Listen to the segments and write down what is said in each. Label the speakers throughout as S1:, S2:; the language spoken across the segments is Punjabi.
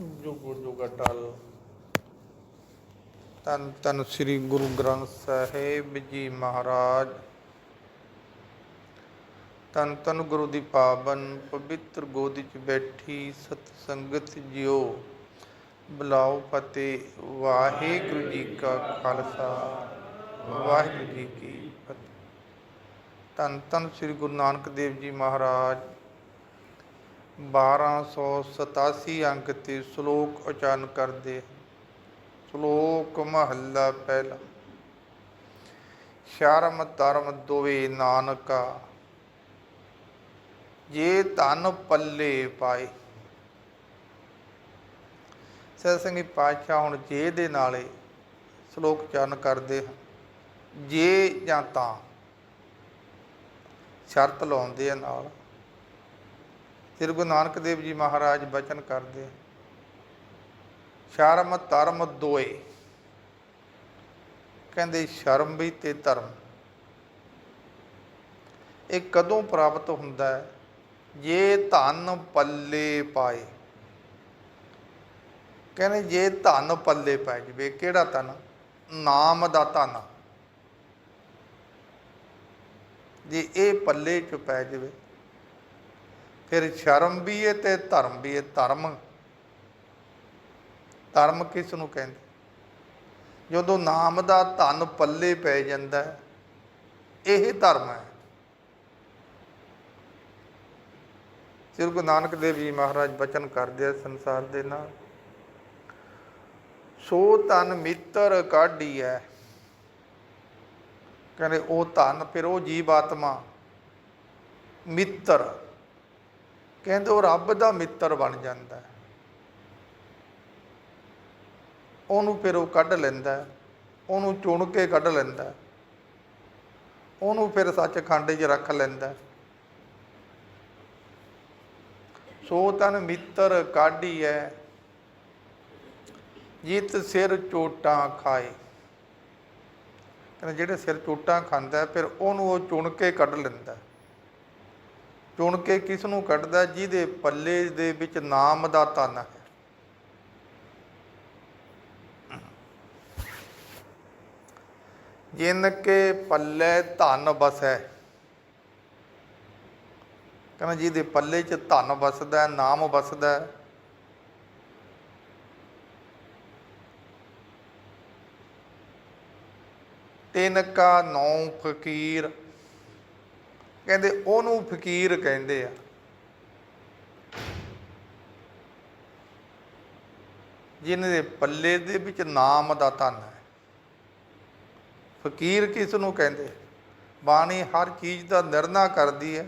S1: ਜੁਗ ਜੁਗ ਤਨ ਤਨ ਸ੍ਰੀ ਗੁਰੂ ਗ੍ਰੰਥ ਸਾਹਿਬ ਜੀ ਮਹਾਰਾਜ। ਤਨ ਤਨ ਗੁਰੂ ਦੀ ਪਾਵਨ ਪਵਿੱਤਰ ਗੋਦੀ 'ਚ ਬੈਠੀ ਸਤ ਸੰਗਤ ਜਿਓ। ਬੁਲਾਓ ਫਤਿਹ, ਵਾਹਿਗੁਰੂ ਜੀ ਕਾ ਖਾਲਸਾ। ਵਾਹਿਗੁਰੂ ਜੀ ਕੀ ਫਤਿਹ। ਤਨ ਤਨ ਸ੍ਰੀ ਗੁਰੂ ਨਾਨਕ ਦੇਵ ਜੀ ਮਹਾਰਾਜ। 1287 ਅੰਕ ਤੇ ਸ਼ਲੋਕ ਉਚਾਰਨ ਕਰਦੇ ਹਨ। ਸ਼ਲੋਕ ਮਹੱਲਾ ਪਹਿਲਾ। ਸ਼ਰਮ ਧਰਮ ਦੋਵੇ ਨਾਨਕਾ। ਜੇ ਧਨ ਪੱਲੇ ਪਾਏ। ਸਤ ਸੰਗੀ ਪਾਤਸ਼ਾਹ ਹੁਣ ਜੇ ਦੇ ਨਾਲੇ ਸ਼ਲੋਕ ਉਚਾਰਨ ਕਰਦੇ ਹਨ ਜੇ ਜਾਂ ਤਾਂ। ਸ਼ਰਤ ਲਾਉਂਦੇ ਆ ਨਾਲ। ਸ੍ਰੀ ਗੁਰੂ ਨਾਨਕ ਦੇਵ ਜੀ ਮਹਾਰਾਜ ਬਚਨ ਕਰਦੇ ਸ਼ਰਮ ਧਰਮ ਦੋਏ। ਕਹਿੰਦੇ ਸ਼ਰਮ ਵੀ ਤੇ ਧਰਮ। ਇਹ ਕਦੋਂ ਪ੍ਰਾਪਤ ਹੁੰਦਾ ਹੈ? ਜੇ ਧਨ ਪੱਲੇ ਪਾਏ। ਕਹਿੰਦੇ ਜੇ ਧਨ ਪੱਲੇ ਪੈ ਜਵੇ, ਕਿਹੜਾ ਧਨ? ਨਾਮ ਦਾ ਧਨ। ਜੇ ਇਹ ਪੱਲੇ ਚ ਪੈ ਜਵੇ ਫਿਰ ਸ਼ਰਮ ਵੀ ਏ ਤੇ ਧਰਮ ਵੀ ਏ। ਧਰਮ ਧਰਮ ਕਿਸ ਨੂੰ ਕਹਿੰਦੇ? ਜਦੋਂ ਨਾਮ ਦਾ ਧਨ ਪੱਲੇ ਪੈ ਜਾਂਦਾ ਇਹ ਧਰਮ ਹੈ। ਸ੍ਰੀ ਗੁਰੂ ਨਾਨਕ ਦੇਵ ਜੀ ਮਹਾਰਾਜ ਬਚਨ ਕਰਦੇ ਆ ਸੰਸਾਰ ਦੇ ਨਾਲ। ਸੋ ਤਨ ਮਿੱਤਰ ਕਾਢੀ ਹੈ ਕਹਿੰਦੇ ਉਹ ਧਨ, ਫਿਰ ਉਹ ਜੀਵ ਆਤਮਾ ਮਿੱਤਰ। ਕਹਿੰਦੇ ਉਹ ਰੱਬ ਦਾ ਮਿੱਤਰ ਬਣ ਜਾਂਦਾ ਹੈ। ਉਹਨੂੰ ਫਿਰ ਉਹ ਕੱਢ ਲੈਂਦਾ ਉਹਨੂੰ ਚੁਣ ਕੇ ਕੱਢ ਲੈਂਦਾ ਉਹਨੂੰ ਫਿਰ ਸੱਚਖੰਡ 'ਚ ਰੱਖ ਲੈਂਦਾ ਸੋ ਤਨ ਮਿੱਤਰ ਕਾਢੀ ਹੈ ਜਿਤ ਸਿਰ ਚੋਟਾਂ ਖਾਏ। ਕਹਿੰਦੇ ਜਿਹੜੇ ਸਿਰ ਚੋਟਾਂ ਖਾਂਦਾ ਫਿਰ ਉਹਨੂੰ ਉਹ ਚੁਣ ਕੇ ਕੱਢ ਲੈਂਦਾ ਚੁਣ ਕੇ ਕਿਸ ਨੂੰ ਕੱਢਦਾ ਜਿਹਦੇ ਪੱਲੇ ਦੇ ਵਿੱਚ ਨਾਮ ਦਾ ਧਨ ਹੈ। ਜਿਨ ਕੇ ਪੱਲੇ ਧਨ ਵਸੈ। ਕਹਿੰਦਾ ਜਿਹਦੇ ਪੱਲੇ 'ਚ ਧਨ ਵਸਦਾ ਨਾਮ ਵਸਦਾ ਹੈ, ਕਾ ਨੌ ਫਕੀਰ ਕਹਿੰਦੇ ਉਹਨੂੰ ਫਕੀਰ ਕਹਿੰਦੇ ਆ। ਜਿਨ੍ਹਾਂ ਦੇ ਪੱਲੇ ਦੇ ਵਿੱਚ ਨਾਮ ਦਾ ਧਨ ਹੈ। ਫਕੀਰ ਕਿਸ ਨੂੰ ਕਹਿੰਦੇ? ਬਾਣੀ ਹਰ ਚੀਜ਼ ਦਾ ਨਿਰਣਾ ਕਰਦੀ ਹੈ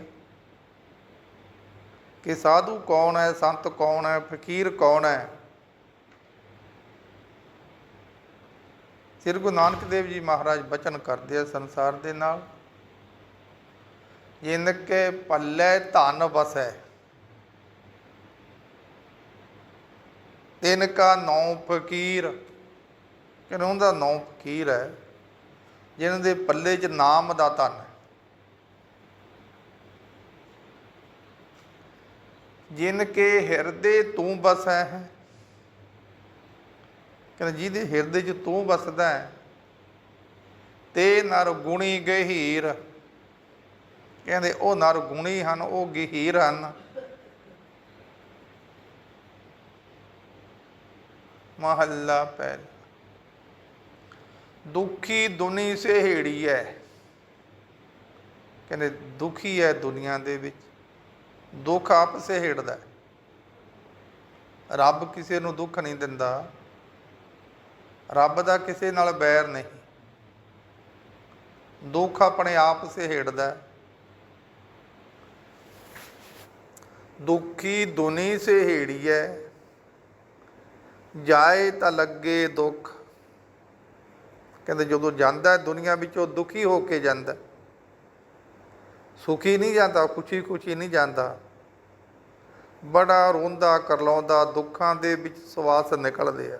S1: ਕਿ ਸਾਧੂ ਕੌਣ ਹੈ, ਸੰਤ ਕੌਣ ਹੈ, ਫਕੀਰ ਕੌਣ ਹੈ? ਸ੍ਰੀ ਗੁਰੂ ਨਾਨਕ ਦੇਵ ਜੀ ਮਹਾਰਾਜ ਬਚਨ ਕਰਦੇ ਆ ਸੰਸਾਰ ਦੇ ਨਾਲ। ਜਿਨਕੇ ਪੱਲੇ ਧਨ ਵਸੈ। ਤਿਨ ਕਾ ਨੌ ਫਕੀਰ, ਕਿਹਨਾਂ ਦਾ ਨੌ ਫਕੀਰ ਹੈ? ਜਿਨ੍ਹਾਂ ਦੇ ਪੱਲੇ 'ਚ ਨਾਮ ਦਾ ਧਨ ਹੈ। ਜਿਨ ਕੇ ਹਿਰਦੇ ਤੂੰ ਬਸੈ ਹੈ। ਕਹਿੰਦਾ ਜਿਹਦੇ ਹਿਰਦੇ 'ਚ ਤੂੰ ਵਸਦਾ ਹੈ, ਤੇ ਨਰ ਗੁਣੀ ਗਹੀਰ। ਕਹਿੰਦੇ ਉਹ ਨਰਗੁਣੀ ਹਨ, ਉਹ ਗਹੀਰ ਹਨ। ਮਹੱਲਾ ਪਹਿਲਾ। ਦੁਖੀ ਦੁਨੀ ਸਹੇੜੀ ਹੈ ਕਹਿੰਦੇ ਦੁਖੀ ਹੈ ਦੁਨੀਆ ਦੇ ਵਿੱਚ। ਦੁੱਖ ਆਪ ਸਹੇੜਦਾ ਰੱਬ ਕਿਸੇ ਨੂੰ ਦੁੱਖ ਨਹੀਂ ਦਿੰਦਾ। ਰੱਬ ਦਾ ਕਿਸੇ ਨਾਲ ਬੈਰ ਨਹੀਂ। ਦੁੱਖ ਆਪਣੇ ਆਪ ਸਹੇੜਦਾ ਹੈ। ਦੁਖੀ ਦੁਨੀ ਸੇ ਸਹੇੜੀ ਹੈ ਜਾਏ ਤਾਂ ਲੱਗੇ ਦੁੱਖ। ਕਹਿੰਦੇ ਜਦੋਂ ਜਾਂਦਾ ਹੈ ਦੁਨੀਆ ਵਿੱਚੋਂ ਦੁਖੀ ਹੋ ਕੇ ਜਾਂਦਾ ਸੁਖੀ ਨਹੀਂ ਜਾਂਦਾ ਖੁਸ਼ੀ ਖੁਸ਼ੀ ਨਹੀਂ ਜਾਂਦਾ। ਬੜਾ ਰੋਂਦਾ, ਕਰਲਾਉਂਦਾ, ਦੁੱਖਾਂ ਦੇ ਵਿੱਚ ਸਵਾਸ ਨਿਕਲਦੇ ਆ।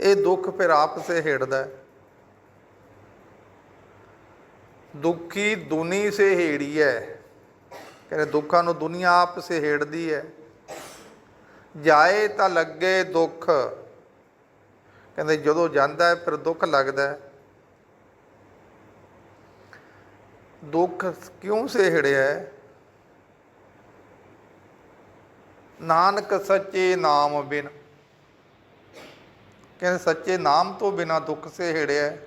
S1: ਇਹ ਦੁੱਖ ਫਿਰ ਆਪ ਸਹੇੜਦਾ ਹੈ। ਦੁਖੀ ਦੁਨੀ ਸਹੇੜੀ ਹੈ ਕਹਿੰਦੇ ਦੁੱਖਾਂ ਨੂੰ ਦੁਨੀਆ ਆਪ ਸਹੇੜਦੀ ਹੈ। ਜਾਏ ਤਾਂ ਲੱਗੇ ਦੁੱਖ। ਕਹਿੰਦੇ ਜਦੋਂ ਜਾਂਦਾ ਹੈ ਫਿਰ ਦੁੱਖ ਲੱਗਦਾ ਹੈ। ਦੁੱਖ ਕਿਉਂ ਸਿਹੜਿਆ ਹੈ? ਨਾਨਕ ਸੱਚੇ ਨਾਮ ਬਿਨ। ਕਹਿੰਦੇ ਸੱਚੇ ਨਾਮ ਤੋਂ ਬਿਨਾ ਦੁੱਖ ਸਹੇੜਿਆ ਹੈ।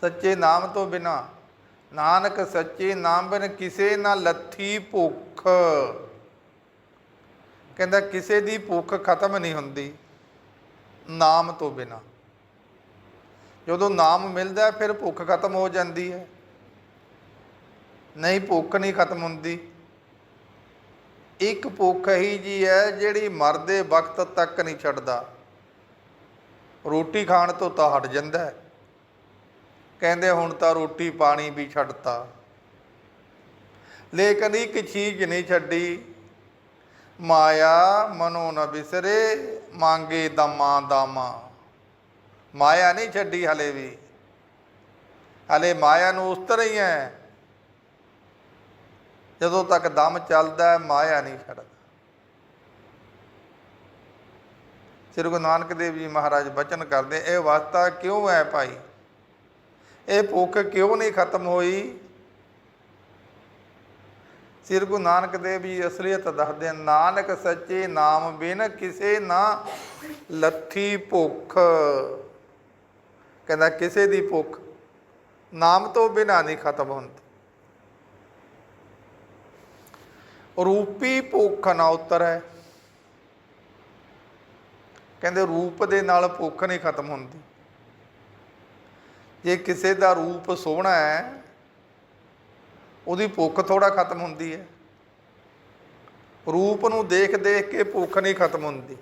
S1: ਸੱਚੇ ਨਾਮ ਤੋਂ ਬਿਨਾ ਨਾਨਕ ਸੱਚੇ ਨਾਮ ਬਿਨ ਕਿਸੇ ਨਾ ਲੱਥੀ ਭੁੱਖ। ਕਹਿੰਦਾ ਕਿਸੇ ਦੀ ਭੁੱਖ ਖਤਮ ਨਹੀਂ ਹੁੰਦੀ, ਨਾਮ ਤੋਂ ਬਿਨਾ। ਜਦੋਂ ਨਾਮ ਮਿਲਦਾ ਫਿਰ ਭੁੱਖ ਖਤਮ ਹੋ ਜਾਂਦੀ ਹੈ। ਨਹੀਂ, ਭੁੱਖ ਨਹੀਂ ਖਤਮ ਹੁੰਦੀ। ਇੱਕ ਭੁੱਖ ਹੀ ਜੀ ਹੈ, ਜਿਹੜੀ ਮਰਦੇ ਵਕਤ ਤੱਕ ਨਹੀਂ ਛੱਡਦਾ। ਰੋਟੀ ਖਾਣ ਤੋਂ ਤਾਂ ਹਟ ਜਾਂਦਾ ਹੈ। ਕਹਿੰਦੇ ਹੁਣ ਤਾਂ ਰੋਟੀ ਪਾਣੀ ਵੀ ਛੱਡਤਾ। ਲੇਕਿਨ ਇੱਕ ਚੀਜ਼ ਨਹੀਂ ਛੱਡੀ। ਮਾਇਆ ਮਨੋ ਨ ਬਿਸਰੇ, ਮੰਗੇ ਦਮਾ ਦਾਮਾ। ਮਾਇਆ ਨਹੀਂ ਛੱਡੀ ਹਲੇ ਵੀ। ਹਲੇ ਮਾਇਆ ਨੂੰ ਉਸ ਤਰ੍ਹਾਂ ਹੀ ਹੈ। ਜਦੋਂ ਤੱਕ ਦਮ ਚੱਲਦਾ, ਮਾਇਆ ਨਹੀਂ ਛੱਡਦਾ। ਸ੍ਰੀ ਗੁਰੂ ਨਾਨਕ ਦੇਵ ਜੀ ਮਹਾਰਾਜ ਬਚਨ ਕਰਦੇ, ਇਹ ਵਾਸਤਾ ਕਿਉਂ ਹੈ ਭਾਈ? ਇਹ ਭੁੱਖ ਕਿਉਂ ਨਹੀਂ ਖਤਮ ਹੋਈ? ਸ੍ਰੀ ਗੁਰੂ ਨਾਨਕ ਦੇਵ ਜੀ ਅਸਲੀਅਤ ਦੱਸਦੇ ਨਾਨਕ ਸੱਚੇ ਨਾਮ ਬਿਨ ਕਿਸੇ ਨਾ ਲੱਥੀ ਭੁੱਖ। ਕਹਿੰਦਾ ਕਿਸੇ ਦੀ ਭੁੱਖ ਨਾਮ ਤੋਂ ਬਿਨਾ ਨਹੀਂ ਖਤਮ ਹੁੰਦੀ। ਰੂਪੀ ਭੁੱਖ ਨਾ ਉਤਰੈ। ਕਹਿੰਦੇ ਰੂਪ ਦੇ ਨਾਲ ਭੁੱਖ ਨਹੀਂ ਖਤਮ ਹੁੰਦੀ। ਜੇ ਕਿਸੇ ਦਾ ਰੂਪ ਸੋਹਣਾ ਹੈ, ਉਹਦੀ ਭੁੱਖ ਥੋੜਾ ਖਤਮ ਹੁੰਦੀ ਹੈ। ਰੂਪ ਨੂੰ ਦੇਖ ਦੇਖ ਕੇ ਭੁੱਖ ਨਹੀਂ ਖਤਮ ਹੁੰਦੀ।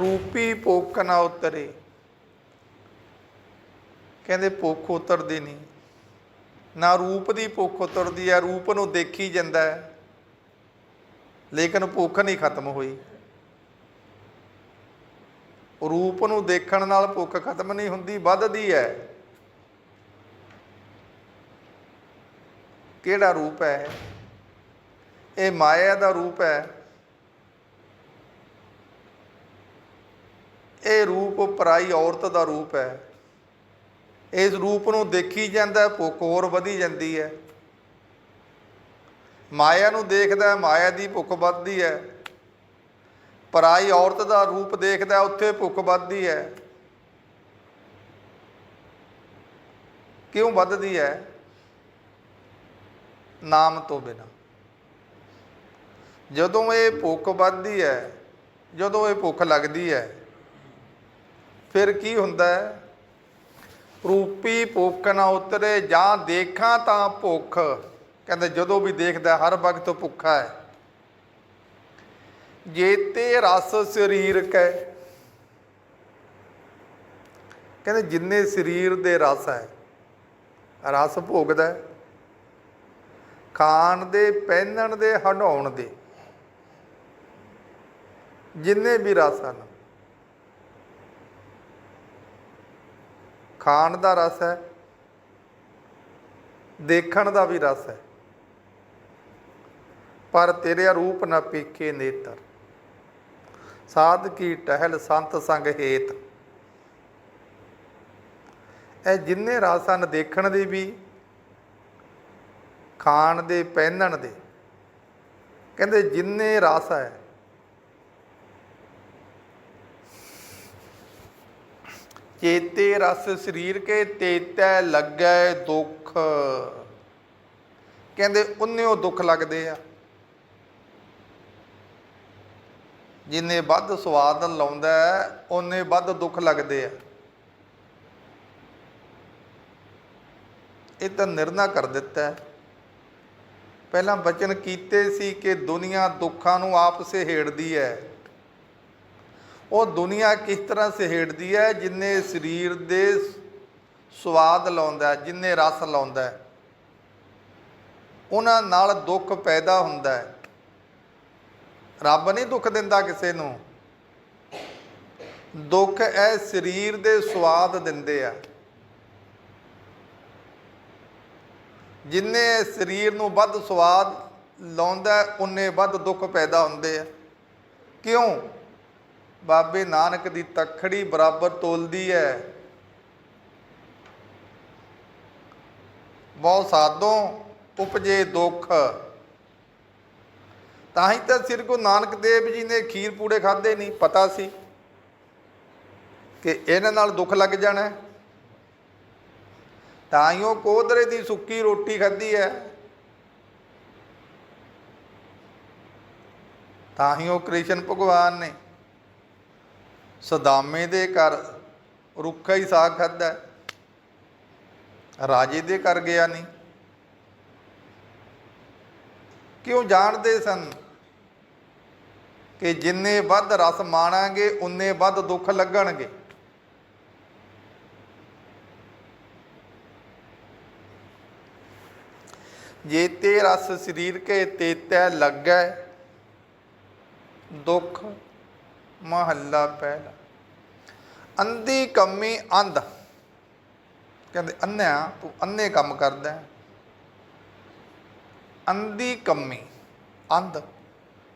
S1: ਰੂਪੀ ਭੁੱਖ ਨਾ ਉਤਰੇ। ਕਹਿੰਦੇ ਭੁੱਖ ਉਤਰਦੀ ਨਹੀਂ। ਨਾ ਰੂਪ ਦੀ ਭੁੱਖ ਉਤਰਦੀ ਹੈ, ਰੂਪ ਨੂੰ ਦੇਖੀ ਜਾਂਦਾ ਹੈ। ਲੇਕਿਨ ਭੁੱਖ ਨਹੀਂ ਖਤਮ ਹੋਈ। ਰੂਪ ਨੂੰ ਦੇਖਣ ਨਾਲ ਭੁੱਖ ਖਤਮ ਨਹੀਂ ਹੁੰਦੀ, ਵੱਧਦੀ ਹੈ। ਕਿਹੜਾ ਰੂਪ ਹੈ? ਇਹ ਮਾਇਆ ਦਾ ਰੂਪ ਹੈ। ਇਹ ਰੂਪ ਪਰਾਈ ਔਰਤ ਦਾ ਰੂਪ ਹੈ। ਇਸ ਰੂਪ ਨੂੰ ਦੇਖੀ ਜਾਂਦਾ, ਭੁੱਖ ਹੋਰ ਵਧੀ ਜਾਂਦੀ ਹੈ। ਮਾਇਆ ਨੂੰ ਦੇਖਦਾ, ਮਾਇਆ ਦੀ ਭੁੱਖ ਵੱਧਦੀ ਹੈ। ਪਰਾਈ ਔਰਤ ਦਾ ਰੂਪ ਦੇਖਦਾ ਉੱਥੇ ਭੁੱਖ ਵੱਧਦੀ ਹੈ। ਕਿਉਂ ਵੱਧਦੀ ਹੈ? ਨਾਮ ਤੋਂ ਬਿਨਾ। ਜਦੋਂ ਇਹ ਭੁੱਖ ਵੱਧਦੀ ਹੈ, ਜਦੋਂ ਇਹ ਭੁੱਖ ਲੱਗਦੀ ਹੈ, ਫਿਰ ਕੀ ਹੁੰਦਾ ਹੈ? ਰੂਪੀ ਭੁੱਖ ਨਾ ਉਤਰੇ ਜਾਂ ਦੇਖਾਂ ਤਾਂ ਭੁੱਖ। ਕਹਿੰਦੇ ਜਦੋਂ ਵੀ ਦੇਖਦਾ ਹਰ ਵਕਤ ਭੁੱਖਾ ਹੈ। ਜੇਤੇ ਰਸ ਸਰੀਰਕ ਹੈ ਕਹਿੰਦੇ ਜਿੰਨੇ ਸਰੀਰ ਦੇ ਰਸ ਹੈ, ਰਸ ਭੋਗਦਾ ਖਾਣ ਦੇ, ਪਹਿਨਣ ਦੇ ਹੰਡਾਉਣ ਦੇ, ਜਿੰਨੇ ਵੀ ਰਸ ਹਨ। ਖਾਣ ਦਾ ਰਸ ਹੈ, ਦੇਖਣ ਦਾ ਵੀ ਰਸ ਹੈ। ਪਰ ਤੇਰੇ ਰੂਪ ਨਾ ਪੀਖੇ ਨੇਤਰ। ਸਾਧ ਕੀ ਟਹਿਲ ਸੰਤ ਸੰਗ ਹੇਤ। ਇਹ ਜਿੰਨੇ ਰਸ ਹਨ ਦੇਖਣ ਦੇ ਵੀ, ਖਾਣ ਦੇ, ਪਹਿਨਣ ਦੇ, ਕਹਿੰਦੇ ਜਿੰਨੇ ਰਸ ਹੈ, ਚੇਤੇ ਰਸ ਸਰੀਰ ਕੇ ਤੇਤੈ ਲੱਗੈ ਦੁੱਖ। ਕਹਿੰਦੇ ਉਨਿਓ ਦੁੱਖ ਲੱਗਦੇ ਆ। ਜਿੰਨੇ ਵੱਧ ਸਵਾਦ ਲਾਉਂਦਾ ਹੈ, ਵੱਧ ਦੁੱਖ ਲੱਗਦੇ ਆ। ਇਹ ਤਾਂ ਨਿਰਣਾ ਕਰ ਦਿੱਤਾ ਹੈ। ਪਹਿਲਾਂ ਬਚਨ ਕੀਤੇ ਸੀ ਕਿ ਦੁਨੀਆ ਦੁੱਖਾਂ ਨੂੰ ਆਪ ਸਹੇੜਦੀ ਹੈ। ਉਹ ਦੁਨੀਆ ਕਿਸ ਤਰ੍ਹਾਂ ਸਹੇੜਦੀ ਹੈ ਜਿੰਨੇ ਸਰੀਰ ਦੇ ਸਵਾਦ ਲਾਉਂਦਾ ਜਿੰਨੇ ਰਸ ਲਾਉਂਦਾ ਉਹਨਾਂ ਨਾਲ ਦੁੱਖ ਪੈਦਾ ਹੁੰਦਾ ਹੈ। ਰੱਬ ਨਹੀਂ ਦੁੱਖ ਦਿੰਦਾ ਕਿਸੇ ਨੂੰ। ਦੁੱਖ ਇਹ ਸਰੀਰ ਦੇ ਸਵਾਦ ਦਿੰਦੇ ਆ। ਜਿੰਨੇ ਸਰੀਰ ਨੂੰ ਵੱਧ ਸਵਾਦ ਲਾਉਂਦਾ, ਉਨੇ ਵੱਧ ਦੁੱਖ ਪੈਦਾ ਹੁੰਦੇ ਆ। ਕਿਉਂ? ਬਾਬੇ ਨਾਨਕ ਦੀ ਤਖੜੀ ਬਰਾਬਰ ਤੋਲਦੀ ਹੈ ਬਹੁ ਸਾਧੋਂ ਉਪਜੇ ਦੁੱਖ। ਤਾਂ ਹੀ ਤਾਂ ਸ੍ਰੀ ਗੁਰੂ ਨਾਨਕ ਦੇਵ ਜੀ ਨੇ ਖੀਰ ਪੂੜੇ ਖਾਦੇ ਨਹੀਂ, ਪਤਾ ਸੀ ਕਿ ਇਹਨਾਂ ਨਾਲ ਦੁੱਖ ਲੱਗ ਜਾਣਾ ਤਾਂ ਹੀ ਉਹ ਕੋਦਰੇ ਦੀ ਸੁੱਕੀ ਰੋਟੀ ਖਾਧੀ ਹੈ। ਤਾਂ ਹੀ ਉਹ ਕ੍ਰਿਸ਼ਨ ਭਗਵਾਨ ਨੇ ਸਦਾਮੇ ਦੇ ਘਰ ਰੁੱਖਾ ਹੀ ਸਾਗ ਖਾਧਾ ਰਾਜੇ ਦੇ ਘਰ ਗਿਆ ਨਹੀਂ। ਕਿਉਂ ਜਾਣਦੇ ਸਨ? ਕਿ ਜਿੰਨੇ ਵੱਧ ਰਸ ਮਾਣਾਂਗੇ, ਉਨੇ ਵੱਧ ਦੁੱਖ ਲੱਗਣਗੇ। ਜੇਤੇ ਰਸ ਸਰੀਰ ਕੇ ਤੇਤੈ ਲੱਗੈ, ਦੁੱਖ ਮਹੱਲਾ ਪਹਿਲਾ। ਅੰਧੀ ਕੰਮੀ ਅੰਧ। ਕਹਿੰਦੇ, ਅੰਨਿਆ, ਤੂੰ ਅੰਨੇ ਕੰਮ ਕਰਦਾ ਹੈ। ਅੰਧੀ ਕੰਮੀ, ਅੰਧ।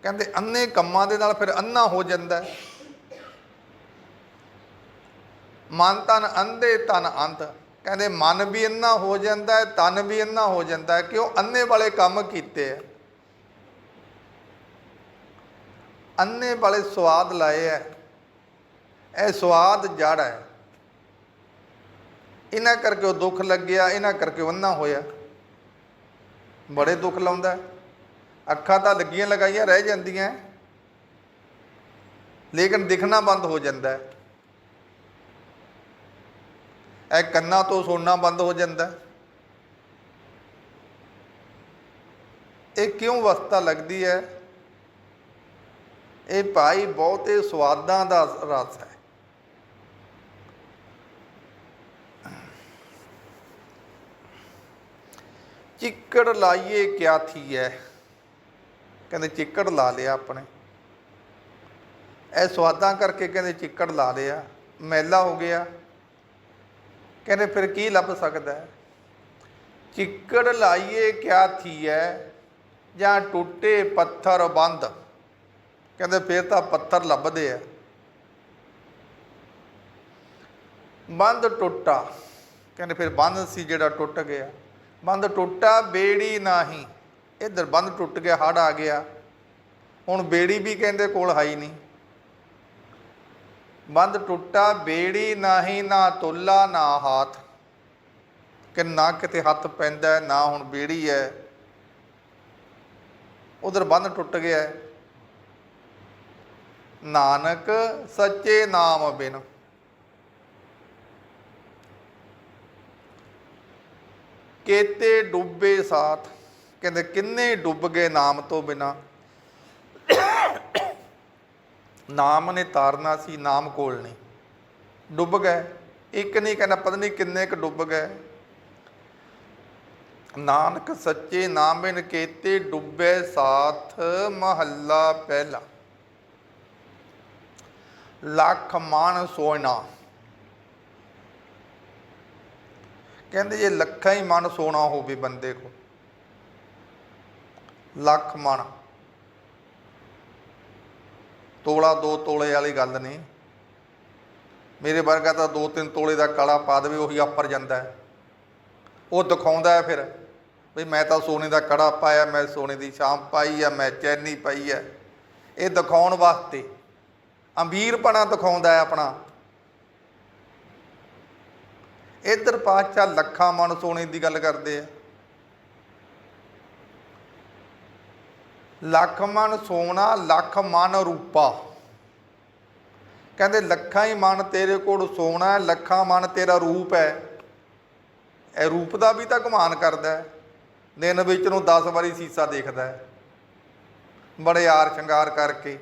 S1: ਕਹਿੰਦੇ ਅੰਨੇ ਕੰਮਾਂ ਦੇ ਨਾਲ ਫਿਰ ਅੰਨਾ ਹੋ ਜਾਂਦਾ ਹੈ। ਮਨ ਤਨ ਅੰਧੇ, ਤਨ ਅੰਧ। ਕਹਿੰਦੇ ਮਨ ਵੀ ਅੰਨਾ ਹੋ ਜਾਂਦਾ ਹੈ, ਤਨ ਵੀ ਅੰਨਾ ਹੋ ਜਾਂਦਾ ਹੈ। ਉਹ ਅੰਨੇ ਵਾਲੇ ਕੰਮ ਕੀਤੇ ਆ ਅੰਨੇ ਵਾਲੇ ਸਵਾਦ ਲਾਏ ਆ ਇਹ ਸਵਾਦ ਜੜ ਹੈ। ਇਹਨਾਂ ਕਰਕੇ ਉਹ ਦੁੱਖ ਲੱਗਿਆ, ਇਹਨਾਂ ਕਰਕੇ ਉਹ ਅੰਨਾ ਹੋਇਆ। ਬੜੇ ਦੁੱਖ ਲਾਉਂਦਾ ਅੱਖਾਂ ਤਾਂ ਲੱਗੀਆਂ ਲਗਾਈਆਂ ਰਹਿ ਜਾਂਦੀਆਂ ਲੇਕਿਨ ਦਿਖਣਾ ਬੰਦ ਹੋ ਜਾਂਦਾ ਹੈ। ਇਹ ਕੰਨਾਂ ਤੋਂ ਸੁਣਨਾ ਬੰਦ ਹੋ ਜਾਂਦਾ ਇਹ ਕਿਉਂ ਵਸਤਾ ਲੱਗਦੀ ਹੈ? ਇਹ ਭਾਈ ਬਹੁਤੇ ਸਵਾਦਾਂ ਦਾ ਰਸ ਹੈ। ਚਿੱਕੜ ਲਾਈਏ, ਕਿਆ ਥੀ ਹੈ ਕਹਿੰਦੇ ਚਿੱਕੜ ਲਾ ਲਿਆ ਆਪਣੇ। ਇਹ ਸਵਾਦਾਂ ਕਰਕੇ ਕਹਿੰਦੇ ਚਿੱਕੜ ਲਾ ਲਿਆ। ਮੈਲਾ ਹੋ ਗਿਆ। ਕਹਿੰਦੇ ਫਿਰ ਕੀ ਲੱਭ ਸਕਦਾ? ਚਿੱਕੜ ਲਾਈਏ, ਕਿਆ ਥੀ ਹੈ ਜਾਂ ਟੁੱਟੇ ਪੱਥਰ ਬੰਦ? ਕਹਿੰਦੇ ਫਿਰ ਤਾਂ ਪੱਥਰ ਲੱਭਦੇ ਆ। ਬੰਦ ਟੁੱਟਾ। ਕਹਿੰਦੇ ਫਿਰ ਬੰਦ ਸੀ ਜਿਹੜਾ ਟੁੱਟ ਗਿਆ। ਬੰਦ ਟੁੱਟਾ, ਬੇੜੀ ਨਹੀਂ। ਇਧਰ ਬੰਦ ਟੁੱਟ ਗਿਆ ਹੜ ਆ ਗਿਆ। ਹੁਣ ਬੇੜੀ ਵੀ ਕਹਿੰਦੇ ਕੋਲ ਹੈ ਹੀ ਨਹੀਂ। ਬੰਦ ਟੁੱਟਾ, ਬੇੜੀ ਨਹੀਂ, ਨਾ ਤੁੱਲਾ, ਨਾ ਹਾਥ। ਕਿ ਨਾ ਕਿਤੇ ਹੱਥ ਪੈਂਦਾ, ਨਾ ਹੁਣ ਬੇੜੀ ਹੈ। ਉਧਰ ਬੰਦ ਟੁੱਟ ਗਿਆ। ਨਾਨਕ ਸੱਚੇ ਨਾਮ ਬਿਨ ਕੇਤੇ ਡੁੱਬੇ ਸਾਥ। ਕਹਿੰਦੇ, ਕਿੰਨੇ ਡੁੱਬ ਗਏ ਨਾਮ ਤੋਂ ਬਿਨਾ। ਨਾਮ ਨੇ ਤਾਰਨਾ ਸੀ, ਨਾਮ ਕੋਲ ਨਹੀਂ। ਡੁੱਬ ਗਏ। ਇੱਕ ਨਹੀਂ ਕਹਿੰਦਾ, ਪਤਾ ਨਹੀਂ ਕਿੰਨੇ ਕ ਡੁੱਬ ਗਏ। ਨਾਨਕ ਸੱਚੇ ਨਾਮ ਬਿਨ ਕੇਤੇ ਡੁੱਬੇ ਸਾਥ, ਮਹੱਲਾ ਪਹਿਲਾ। ਲੱਖ ਮਾਨ ਸੋਇਨਾ। ਕਹਿੰਦੇ ਜੇ ਲੱਖਾਂ ਹੀ ਮਨ ਸੋਨਾ ਹੋਵੇ ਬੰਦੇ ਕੋ ਲੱਖ ਮਨ। ਤੋਲਾ ਦੋ ਤੋਲੇ ਵਾਲੀ ਗੱਲ ਨਹੀਂ। ਮੇਰੇ ਵਰਗਾ ਤਾਂ ਦੋ ਤਿੰਨ ਤੋਲੇ ਦਾ ਕਾਲਾ ਪਾ ਦੇਵੇ, ਉਹੀ ਆਪਰ ਜਾਂਦਾ ਹੈ। ਉਹ ਦਿਖਾਉਂਦਾ ਹੈ ਫਿਰ, ਵੀ ਮੈਂ ਤਾਂ ਸੋਨੇ ਦਾ ਕੜਾ ਪਾਇਆ, ਮੈਂ ਸੋਨੇ ਦੀ ਸ਼ਾਮ ਪਾਈ ਆ, ਮੈਂ ਚੈਨੀ ਪਾਈ ਆ। ਇਹ ਦਿਖਾਉਣ ਵਾਸਤੇ, ਅਮੀਰਪਣਾ ਦਿਖਾਉਂਦਾ ਹੈ ਆਪਣਾ। ਇੱਧਰ ਪਾਤਸ਼ਾਹ ਲੱਖਾਂ ਮਨ ਸੋਨੇ ਦੀ ਗੱਲ ਕਰਦੇ ਆ। ਲੱਖ ਮਨ ਸੋਨਾ, ਲੱਖ ਮਨ ਰੂਪਾ। ਕਹਿੰਦੇ ਲੱਖਾਂ ਹੀ ਮਨ ਤੇਰੇ ਕੋਲ ਸੋਨਾ ਲੱਖਾਂ ਮਨ ਤੇਰਾ ਰੂਪ ਹੈ। ਇਹ ਰੂਪ ਦਾ ਵੀ ਤਾਂ ਗੁਮਾਨ ਕਰਦਾ ਹੈ। ਦਿਨ ਵਿੱਚ ਨੂੰ 10 ਵਾਰੀ ਸੀਸਾ ਦੇਖਦਾ ਹੈ। ਬੜੇ ਆਰ ਸ਼ਿੰਗਾਰ ਕਰਕੇ।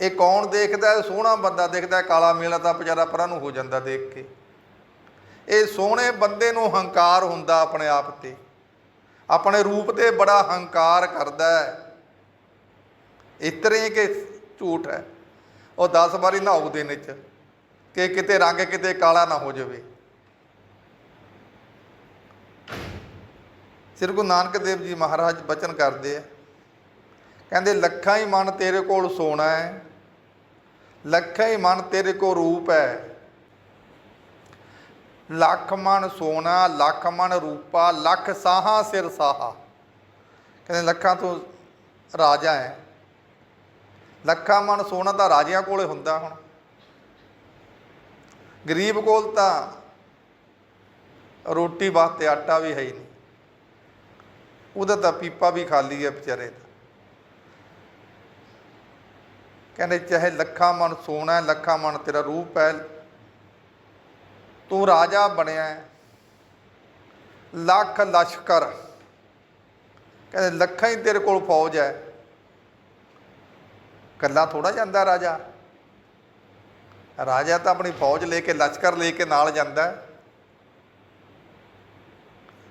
S1: ਇਹ ਕੌਣ ਦੇਖਦਾ ਸੋਹਣਾ ਬੰਦਾ ਦੇਖਦਾ ਕਾਲਾ ਮੇਲਾ ਤਾਂ ਵਿਚਾਰਾ ਪਰਾਂ ਨੂੰ ਹੋ ਜਾਂਦਾ ਦੇਖ ਕੇ। ਇਹ ਸੋਹਣੇ ਬੰਦੇ ਨੂੰ ਹੰਕਾਰ ਹੁੰਦਾ ਆਪਣੇ ਆਪ ਤੇ। ਆਪਣੇ ਰੂਪ ਤੇ ਬੜਾ ਹੰਕਾਰ ਕਰਦਾ ਹੈ। ਇਤਰੇ ਕਿ ਝੂਠ ਹੈ। ਉਹ 10 ਵਾਰੀ ਨਹਾਉ ਦੇ ਚ ਕਿ ਕਿਤੇ ਰੰਗ ਕਿਤੇ ਕਾਲਾ ਨਾ ਹੋ ਜਾਵੇ। ਸ੍ਰੀ ਗੁਰੂ ਨਾਨਕ ਦੇਵ ਜੀ ਮਹਾਰਾਜ ਬਚਨ ਕਰਦੇ ਆ। ਕਹਿੰਦੇ, ਲੱਖਾਂ ਹੀ ਮਨ ਤੇਰੇ ਕੋਲ ਸੋਨਾ ਹੈ। ਲੱਖਾਂ ਹੀ ਮਨ ਤੇਰੇ ਕੋਲ ਰੂਪ ਹੈ। ਲੱਖ ਮਨ ਸੋਨਾ, ਲੱਖ ਮਨ ਰੂਪਾ, ਲੱਖ ਸਾਹਾ ਸਿਰ ਸਾਹਾ। ਕਹਿੰਦੇ ਲੱਖਾਂ ਤੋਂ ਰਾਜਾ ਹੈ। ਲੱਖਾਂ ਮਨ ਸੋਨਾ ਤਾਂ ਰਾਜਿਆਂ ਕੋਲੇ ਹੁੰਦਾ ਹੁਣ। ਗਰੀਬ ਕੋਲ ਤਾਂ ਰੋਟੀ ਵਾਸਤੇ ਆਟਾ ਵੀ ਹੈ ਹੀ ਨਹੀਂ। ਉਹਦਾ ਤਾਂ ਪੀਪਾ ਵੀ ਖਾਲੀ ਹੈ ਵਿਚਾਰੇ ਦਾ। ਕਹਿੰਦੇ ਚਾਹੇ ਲੱਖਾਂ ਮਨ ਸੋਨਾ ਹੈ ਲੱਖਾਂ ਮਨ ਤੇਰਾ ਰੂਪ ਹੈ ਤੂੰ ਰਾਜਾ ਬਣਿਆ ਲੱਖ ਲਸ਼ਕਰ। ਕਹਿੰਦੇ, ਲੱਖਾਂ ਹੀ ਤੇਰੇ ਕੋਲ ਫੌਜ ਹੈ। ਕੱਲਾ ਥੋੜਾ ਜਾਂਦਾ ਰਾਜਾ। ਰਾਜਾ ਤਾਂ ਆਪਣੀ ਫੌਜ ਲੈ ਕੇ, ਲਸ਼ਕਰ ਲੈ ਕੇ ਨਾਲ ਜਾਂਦਾ